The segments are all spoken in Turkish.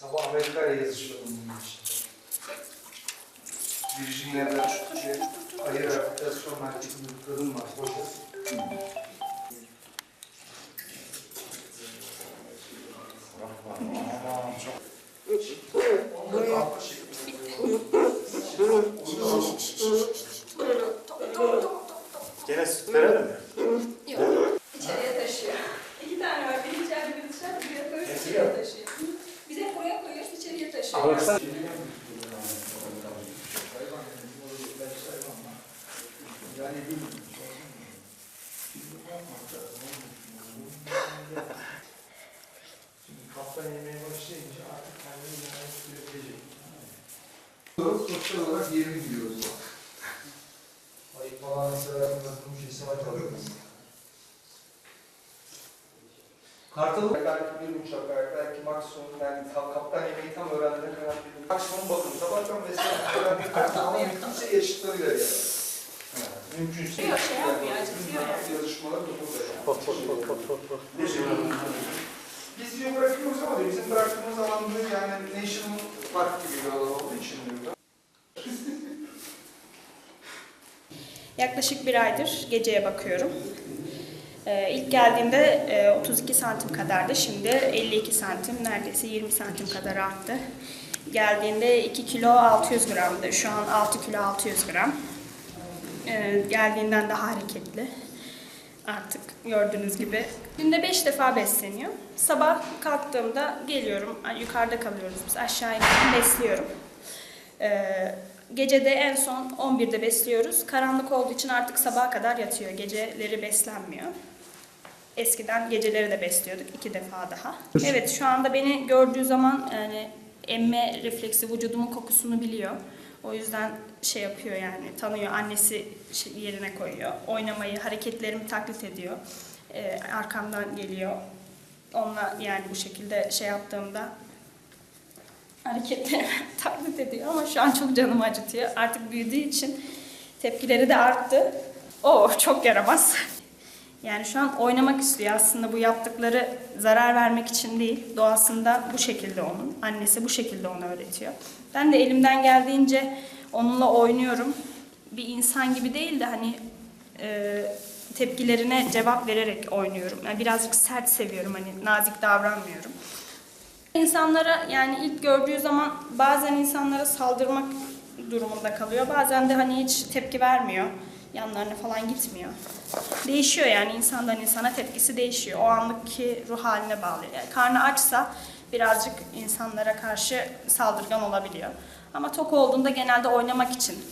Sabah Amerika'ya yazışıyordum bunun için. Virginlerden şey, hayır rehabilitasyon merkezinde bir kadın var. Hoca. Aman çok. Gene süt verelim mi? Şimdi kaptan yemeğe başlayınca artık kendini yemeğe sürebilecek. Sosyal olarak yerini biliyoruz. Ayıp falan sever, nasıl bir şeyse var kalırız. Kartalı belki bir uçak, belki maksimum yani tam, kaptan yemeği tam öğrenene kadar bir maksimum bakın. Sabahtan mesela öğrendiği ama mümkünse yaşıtlarıyla yani. Mümkünse Yok, şey yapmıyor, acıtıyor yani. Yarışmalar da burada yani. Pot pot. Biz diyor bırakıyoruz ama diyor, bizim bıraktığımız alanda yani National Park gibi bir alan olduğu için diyor. Yaklaşık bir aydır geceye bakıyorum. Ee, ilk geldiğimde e, 32 santim kadardı. Şimdi 52 santim, neredeyse 20 santim kadar arttı. Geldiğinde 2 kilo 600 gramdı. Şu an 6 kilo 600 gram. Ee, geldiğinden daha hareketli. Artık gördüğünüz gibi. Günde 5 defa besleniyor. Sabah kalktığımda geliyorum. Yukarıda kalıyoruz biz. Aşağı iniyorum, besliyorum. Ee, gece de en son 11'de besliyoruz. Karanlık olduğu için artık sabaha kadar yatıyor. Geceleri beslenmiyor. Eskiden geceleri de besliyorduk iki defa daha. Evet şu anda beni gördüğü zaman yani emme refleksi vücudumun kokusunu biliyor. O yüzden şey yapıyor yani tanıyor annesi şey yerine koyuyor. Oynamayı, hareketlerimi taklit ediyor. Ee, arkamdan geliyor. Onunla yani bu şekilde şey yaptığımda hareketlerimi taklit ediyor ama şu an çok canımı acıtıyor. Artık büyüdüğü için tepkileri de arttı. O çok yaramaz. Yani şu an oynamak istiyor. Aslında bu yaptıkları zarar vermek için değil. Doğasında bu şekilde onun. Annesi bu şekilde onu öğretiyor. Ben de elimden geldiğince onunla oynuyorum. Bir insan gibi değil de hani e, tepkilerine cevap vererek oynuyorum. Yani birazcık sert seviyorum. Hani nazik davranmıyorum. İnsanlara yani ilk gördüğü zaman bazen insanlara saldırmak durumunda kalıyor. Bazen de hani hiç tepki vermiyor. Yanlarına falan gitmiyor. Değişiyor yani insandan insana tepkisi değişiyor. O anlık ruh haline bağlı. Yani karnı açsa birazcık insanlara karşı saldırgan olabiliyor. Ama tok olduğunda genelde oynamak için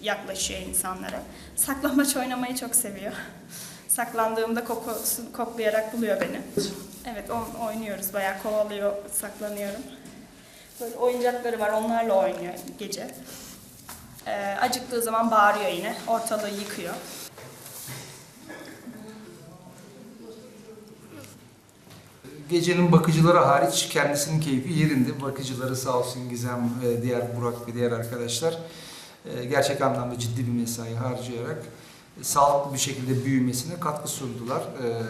yaklaşıyor insanlara. Saklambaç oynamayı çok seviyor. Saklandığımda kokusunu koklayarak buluyor beni. Evet oynuyoruz. Bayağı kovalıyor, saklanıyorum. Böyle oyuncakları var, onlarla oynuyor gece. Ee, acıktığı zaman bağırıyor yine, ortalığı yıkıyor. Gecenin bakıcıları hariç kendisinin keyfi yerinde. Bakıcıları sağ olsun Gizem, e, diğer Burak ve diğer arkadaşlar e, gerçek anlamda ciddi bir mesai harcayarak e, sağlıklı bir şekilde büyümesine katkı sundular. E,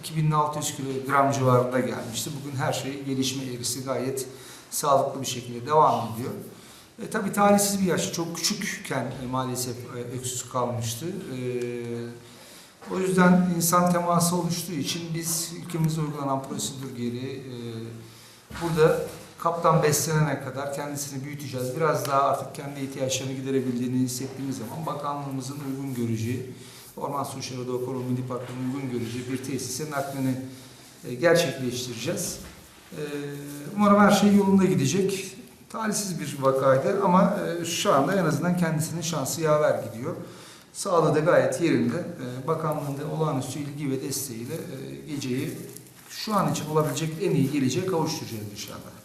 2600 kilogram civarında gelmişti. Bugün her şey gelişme eğrisi gayet sağlıklı bir şekilde devam ediyor. E, tabii talihsiz bir yaş, çok küçükken e, maalesef e, öksüz kalmıştı. E, o yüzden insan teması oluştuğu için biz ülkemizde uygulanan prosedür gereği e, burada kaptan beslenene kadar kendisini büyüteceğiz. Biraz daha artık kendi ihtiyaçlarını giderebildiğini hissettiğimiz zaman bakanlığımızın uygun göreceği, Orman Su İşleri Doğa Koruma Milli Parkı'nın uygun göreceği bir tesise naklini e, gerçekleştireceğiz. E, umarım her şey yolunda gidecek. Talihsiz bir vakaydı ama e, şu anda en azından kendisinin şansı yaver gidiyor. Sağlığı da gayet yerinde. E, Bakanlığın da olağanüstü ilgi ve desteğiyle e, geceyi şu an için olabilecek en iyi geleceğe kavuşturacağız inşallah.